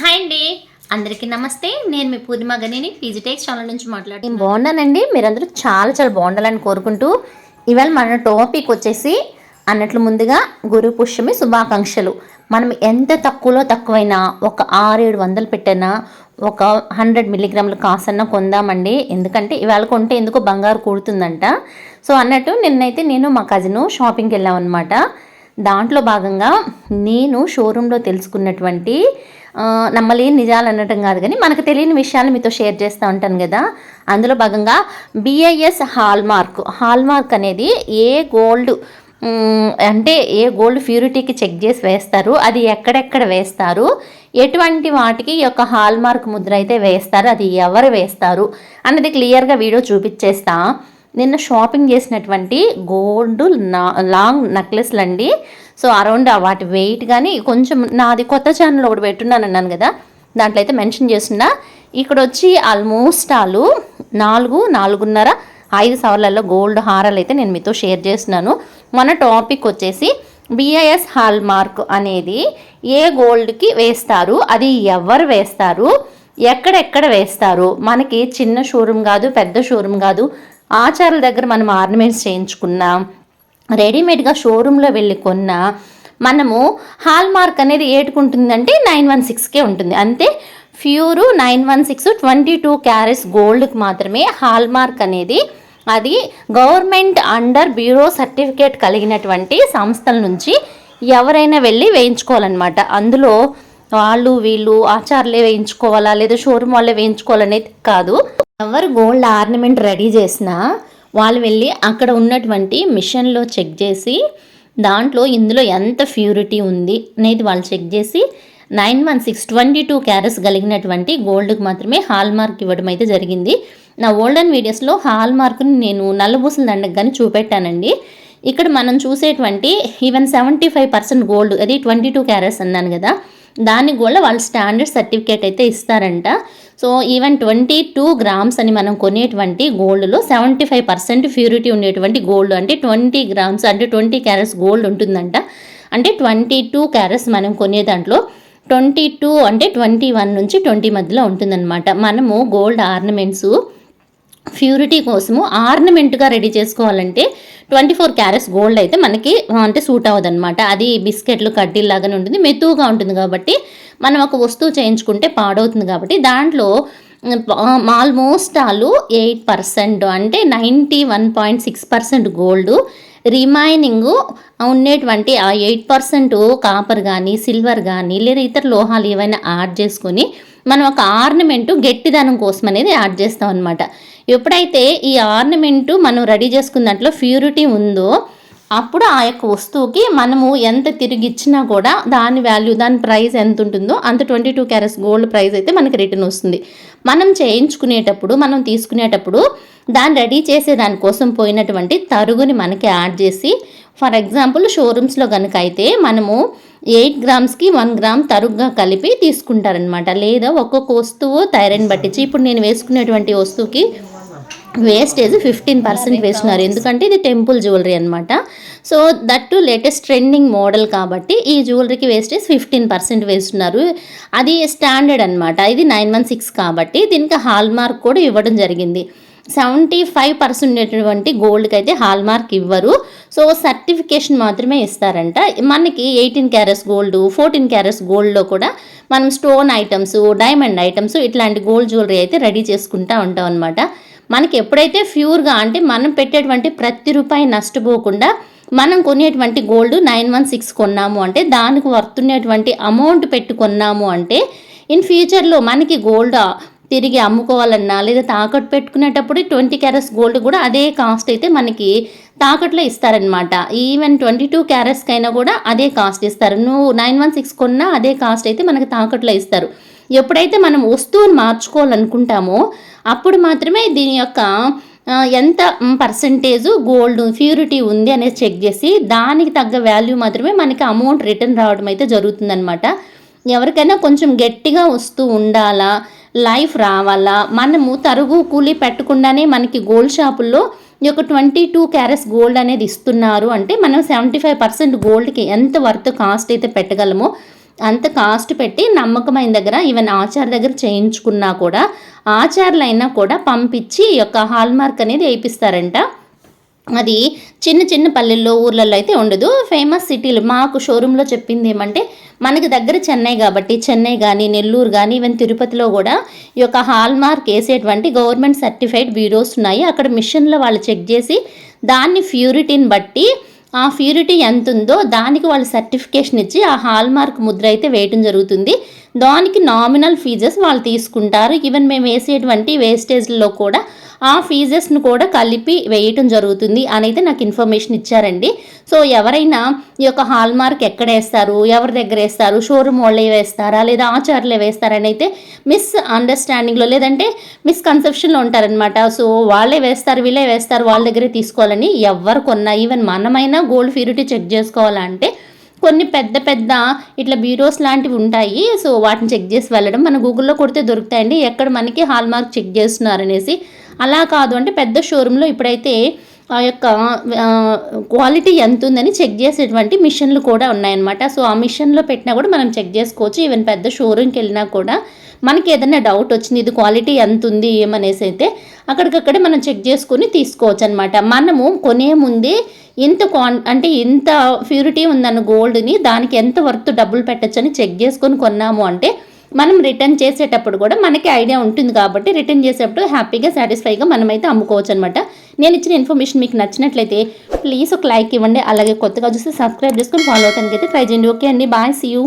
Hi అండి. అందరికీ నమస్తే. నేను మీ పూర్ణిమ గనిని పీజీటెక్స్ ఛానల్ నుంచి నేను బాగున్నానండి. మీరందరూ చాలా చాలా బాగుండాలని కోరుకుంటూ ఇవాళ మన టాపిక్ వచ్చేసి అన్నట్లు ముందుగా గురు పుష్యమి శుభాకాంక్షలు. మనం ఎంత తక్కువలో తక్కువైనా ఒక ఆరేడు వందలు పెట్టినా ఒక హండ్రెడ్ మిల్లీగ్రాములు కాసన్న కొందామండి. ఎందుకంటే ఇవాళ కొంటే ఎందుకో బంగారు కూడుతుందంట. సో అన్నట్టు నిన్నైతే నేను మా కజిన్ షాపింగ్కి వెళ్ళామన్నమాట. దాంట్లో భాగంగా నేను షోరూంలో తెలుసుకున్నటువంటి నమ్మలేని నిజాలు అనటం కాదు కానీ మనకు తెలియని విషయాలు మీతో షేర్ చేస్తూ ఉంటాను కదా. అందులో భాగంగా బిఐఎస్ హాల్మార్క్ హాల్మార్క్ అనేది ఏ గోల్డ్ అంటే ఏ గోల్డ్ ప్యూరిటీకి చెక్ చేసి వేస్తారు అది ఎక్కడెక్కడ వేస్తారు ఎటువంటి వాటికి ఈ యొక్క హాల్మార్క్ ముద్ర అయితే వేస్తారు అది ఎవరు వేస్తారు అన్నది క్లియర్గా వీడియో చూపించేస్తా. నిన్న షాపింగ్ చేసినటువంటి గోల్డ్ లాంగ్ నెక్లెస్లు అండి. సో అరౌండ్ వాటి వెయిట్ కానీ కొంచెం నాది కొత్త ఛానల్ ఒకటి పెట్టున్నాను అన్నాను కదా. దాంట్లో అయితే మెన్షన్ చేస్తున్నా. ఇక్కడ వచ్చి ఆల్మోస్ట్ ఆలు నాలుగు నాలుగున్నర ఐదు సవర్లలో గోల్డ్ హారాలు అయితే నేను మీతో షేర్ చేస్తున్నాను. మన టాపిక్ వచ్చేసి బిఐఎస్ హాల్ మార్క్ అనేది ఏ గోల్డ్కి వేస్తారు అది ఎవరు వేస్తారు ఎక్కడెక్కడ వేస్తారు మనకి చిన్న షోరూమ్ కాదు పెద్ద షోరూమ్ కాదు ఆచారాల దగ్గర మనం ఆర్నమెంట్స్ చేయించుకున్నాం రెడీమేడ్గా షోరూంలో వెళ్ళి కొన్నా మనము హాల్ మార్క్ అనేది ఏటుకుంటుందంటే నైన్ వన్ సిక్స్కే ఉంటుంది. అంతే pure nine one six twenty two carats గోల్డ్కి మాత్రమే హాల్ మార్క్ అనేది అది గవర్నమెంట్ అండర్ బ్యూరో సర్టిఫికేట్ కలిగినటువంటి సంస్థల నుంచి ఎవరైనా వెళ్ళి వేయించుకోవాలన్నమాట. అందులో వాళ్ళు వీళ్ళు ఆచార్లే వేయించుకోవాలా లేదా షోరూమ్ వాళ్ళే వేయించుకోవాలనేది కాదు. ఎవరు గోల్డ్ ఆర్నమెంట్ రెడీ చేసినా వాళ్ళు వెళ్ళి అక్కడ ఉన్నటువంటి మిషన్లో చెక్ చేసి దాంట్లో ఇందులో ఎంత ప్యూరిటీ ఉంది అనేది వాళ్ళు చెక్ చేసి nine one six twenty two carats కలిగినటువంటి గోల్డ్కి మాత్రమే హాల్ మార్క్ ఇవ్వడం అయితే జరిగింది. నా ఓల్డెన్ వీడియోస్లో హాల్ మార్క్ని నేను నల్లబూసల దండకు కానీ చూపెట్టానండి. ఇక్కడ మనం చూసేటువంటి even seventy five percent gold అది ట్వంటీ టూ క్యారెట్స్ అన్నాను కదా దానికి కూడా వాళ్ళు స్టాండర్డ్ సర్టిఫికేట్ అయితే ఇస్తారంట. So even twenty two grams అని మనం కొనేటువంటి గోల్డ్లో సెవెంటీ ఫైవ్ పర్సెంట్ ప్యూరిటీ ఉండేటువంటి గోల్డ్ అంటే ట్వంటీ గ్రామ్స్ అంటే ట్వంటీ క్యారెట్స్ గోల్డ్ ఉంటుందంట. అంటే ట్వంటీ టూ క్యారెట్స్ మనం కొనే దాంట్లో ట్వంటీ టూ అంటే ట్వంటీ వన్ నుంచి ట్వంటీ మధ్యలో ఉంటుందన్నమాట. మనము గోల్డ్ ఆర్నమెంట్స్ ప్యూరిటీ కోసము ఆర్నమెంట్గా రెడీ చేసుకోవాలంటే ట్వంటీ ఫోర్ క్యారెట్స్ గోల్డ్ అయితే మనకి అంటే సూట్ అవ్వదన్నమాట. అది బిస్కెట్లు కడ్డీలాగానే ఉంటుంది. మెతువుగా ఉంటుంది కాబట్టి మనం ఒక వస్తువు చేయించుకుంటే పాడవుతుంది కాబట్టి దాంట్లో ఆల్మోస్ట్ ఆలు ఎయిట్ పర్సెంట్ అంటే ninety one point six percent gold remaining ఉండేటువంటి ఆ ఎయిట్ పర్సెంట్ కాపర్ కానీ సిల్వర్ కానీ లేదా ఇతర లోహాలు ఏవైనా యాడ్ చేసుకొని మనం ఒక ఆర్నమెంట్ గట్టిదనం కోసం అనేది యాడ్ చేస్తాం అనమాట ఎప్పుడైతే ఈ ఆర్నమెంట్ మనం రెడీ చేసుకున్న దాంట్లో ప్యూరిటీ ఉందో అప్పుడు ఆ యొక్క వస్తువుకి మనము ఎంత తిరిగి ఇచ్చినా కూడా దాని వాల్యూ దాని ప్రైస్ ఎంత ఉంటుందో అంత twenty two carats gold price అయితే మనకి రిటర్న్ వస్తుంది. మనం చేయించుకునేటప్పుడు మనం తీసుకునేటప్పుడు దాన్ని రెడీ చేసే దానికోసం పోయినటువంటి తరుగుని మనకి యాడ్ చేసి ఫర్ ఎగ్జాంపుల్ షోరూమ్స్లో కనుక అయితే మనము ఎయిట్ గ్రామ్స్కి వన్ గ్రామ్ తరుగుగా కలిపి తీసుకుంటారనమాట లేదా ఒక్కొక్క వస్తువు థైరాయిడ్ పట్టించి ఇప్పుడు నేను వేసుకునేటువంటి వస్తువుకి వేస్టేజ్ ఫిఫ్టీన్ పర్సెంట్ వేస్తున్నారు ఎందుకంటే ఇది టెంపుల్ జ్యువెలరీ అనమాట so that to latest trending model కాబట్టి ఈ జ్యువెలరీకి వేస్టేజ్ ఫిఫ్టీన్ పర్సెంట్ వేస్తున్నారు అది స్టాండర్డ్ అనమాట ఇది నైన్ వన్ సిక్స్ కాబట్టి దీనికి హాల్ మార్క్ కూడా ఇవ్వడం జరిగింది. సెవెంటీ ఫైవ్ పర్సెంట్ ఉండేటువంటి గోల్డ్కి అయితే హాల్ మార్క్ ఇవ్వరు. సో సర్టిఫికేషన్ మాత్రమే ఇస్తారంట. మనకి eighteen carats gold fourteen carats గోల్డ్లో కూడా మనం స్టోన్ ఐటమ్స్ డైమండ్ ఐటమ్స్ ఇట్లాంటి గోల్డ్ జ్యువెలరీ అయితే రెడీ చేసుకుంటా ఉంటాం అనమాట మనకి ఎప్పుడైతే ప్యూర్గా అంటే మనం పెట్టేటువంటి ప్రతి రూపాయి నష్టపోకుండా మనం కొనేటువంటి గోల్డ్ నైన్ వన్ సిక్స్ కొన్నాము అంటే దానికి వర్తున్నటువంటి అమౌంట్ పెట్టి కొన్నాము అంటే ఇన్ ఫ్యూచర్లో మనకి గోల్డ్ తిరిగి అమ్ముకోవాలన్నా లేదా తాకట్టు పెట్టుకునేటప్పుడు ట్వంటీ క్యారెట్స్ గోల్డ్ కూడా అదే కాస్ట్ అయితే మనకి తాకట్లో ఇస్తారనమాట ఈవెన్ ట్వంటీ టూ క్యారెట్స్కైనా కూడా అదే కాస్ట్ ఇస్తారు. నువ్వు నైన్ వన్ సిక్స్ కొన్నా అదే కాస్ట్ అయితే మనకి తాకట్లో ఇస్తారు. ఎప్పుడైతే మనం వస్తువును మార్చుకోవాలనుకుంటామో అప్పుడు మాత్రమే దీని యొక్క ఎంత పర్సంటేజ్ గోల్డ్ ప్యూరిటీ ఉంది అనేది చెక్ చేసి దానికి తగ్గ వాల్యూ మాత్రమే మనకి అమౌంట్ రిటర్న్ రావడం అయితే జరుగుతుందనమాట ఎవరికైనా కొంచెం గట్టిగా వస్తూ ఉండాలా లైఫ్ రావాలా మనము తరుగు కూలి పెట్టకుండానే మనకి గోల్డ్ షాపుల్లో ఈ యొక్క ట్వంటీ టూ క్యారెట్స్ గోల్డ్ అనేది ఇస్తున్నారు అంటే మనం సెవెంటీ ఫైవ్ పర్సెంట్ గోల్డ్కి ఎంత వర్త్ కాస్ట్ అయితే పెట్టగలమో అంత కాస్ట్ పెట్టి నమ్మకమైన దగ్గర ఈవెన్ ఆచార్ దగ్గర చేయించుకున్నా కూడా ఆచార్లైనా కూడా పంపించి ఈ యొక్క హాల్మార్క్ అనేది వేయిస్తారంట అది చిన్న చిన్న పల్లెల్లో ఊర్లలో అయితే ఉండదు. ఫేమస్ సిటీలు మాకు షోరూంలో చెప్పింది ఏమంటే మనకి దగ్గర చెన్నై కాబట్టి చెన్నై కానీ నెల్లూరు కానీ ఈవెన్ తిరుపతిలో కూడా ఈ యొక్క హాల్ మార్క్ వేసేటువంటి గవర్నమెంట్ సర్టిఫైడ్ బ్యూరోస్ ఉన్నాయి. అక్కడ మిషన్లో వాళ్ళు చెక్ చేసి దాన్ని ప్యూరిటీని బట్టి ఆ ప్యూరిటీ ఎంత ఉందో దానికి వాళ్ళు సర్టిఫికేషన్ ఇచ్చి ఆ హాల్ మార్క్ ముద్ర అయితే వేయటం జరుగుతుంది. దానికి నామినల్ ఫీజెస్ వాళ్ళు తీసుకుంటారు. ఈవెన్ మేము వేసేటువంటి వేస్టేజ్లో కూడా ఆ ఫీజెస్ను కూడా కలిపి వేయటం జరుగుతుంది అని అయితే నాకు ఇన్ఫర్మేషన్ ఇచ్చారండి. సో ఎవరైనా ఈ యొక్క హాల్ మార్క్ ఎక్కడ వేస్తారు? ఎవరి దగ్గర వేస్తారు? షోరూమ్ వాళ్ళే వేస్తారా? లేదా ఆచార్లే వేస్తారని అయితే మిస్ అండర్స్టాండింగ్లో లేదంటే మిస్కన్సెప్షన్లో ఉంటారనమాట సో వాళ్ళే వేస్తారు వీళ్ళే వేస్తారు వాళ్ళ దగ్గరే తీసుకోవాలని ఎవరు కొన్నా. ఈవెన్ మనమైనా గోల్డ్ ప్యూరిటీ చెక్ చేసుకోవాలంటే కొన్ని పెద్ద పెద్ద ఇట్లా బ్యూరోస్ లాంటివి ఉంటాయి. సో వాటిని చెక్ చేసి వెళ్ళడం. మన గూగుల్లో కొడితే దొరుకుతాయండి. ఎక్కడ మనకి హాల్ మార్క్ చెక్ చేస్తున్నారు అనేసి. అలా కాదు అంటే పెద్ద షోరూంలో ఇప్పుడైతే ఆ యొక్క క్వాలిటీ ఎంత ఉందని చెక్ చేసేటువంటి మిషన్లు కూడా ఉన్నాయన్నమాట. సో ఆ మిషన్లో పెట్టినా కూడా మనం చెక్ చేసుకోవచ్చు. ఈవెన్ పెద్ద షోరూమ్కి వెళ్ళినా కూడా. మనకి ఏదైనా డౌట్ వచ్చింది ఇది క్వాలిటీ ఎంత ఉంది ఏమనేసి అయితే అక్కడికక్కడే మనం చెక్ చేసుకుని తీసుకోవచ్చు అనమాట మనము కొనే ముందే ఇంత క్వాన్ అంటే ఇంత ప్యూరిటీ ఉందన్న గోల్డ్ని దానికి ఎంత వర్త్ డబ్బులు పెట్టచ్చని చెక్ చేసుకొని కొన్నాము అంటే మనం రిటర్న్ చేసేటప్పుడు కూడా మనకి ఐడియా ఉంటుంది కాబట్టి రిటర్న్ చేసేటప్పుడు హ్యాపీగా సాటిస్ఫైగా మనమైతే అమ్ముకోవచ్చు అనమాట నేను ఇచ్చిన ఇన్ఫర్మేషన్ మీకు నచ్చినట్లయితే ప్లీజ్ ఒక లైక్ ఇవ్వండి. అలాగే కొత్తగా చూస్తే సబ్స్క్రైబ్ చేసుకొని ఫాలో అవడానికి అయితే ట్రై చేయండి. ఓకే అండి. Bye see you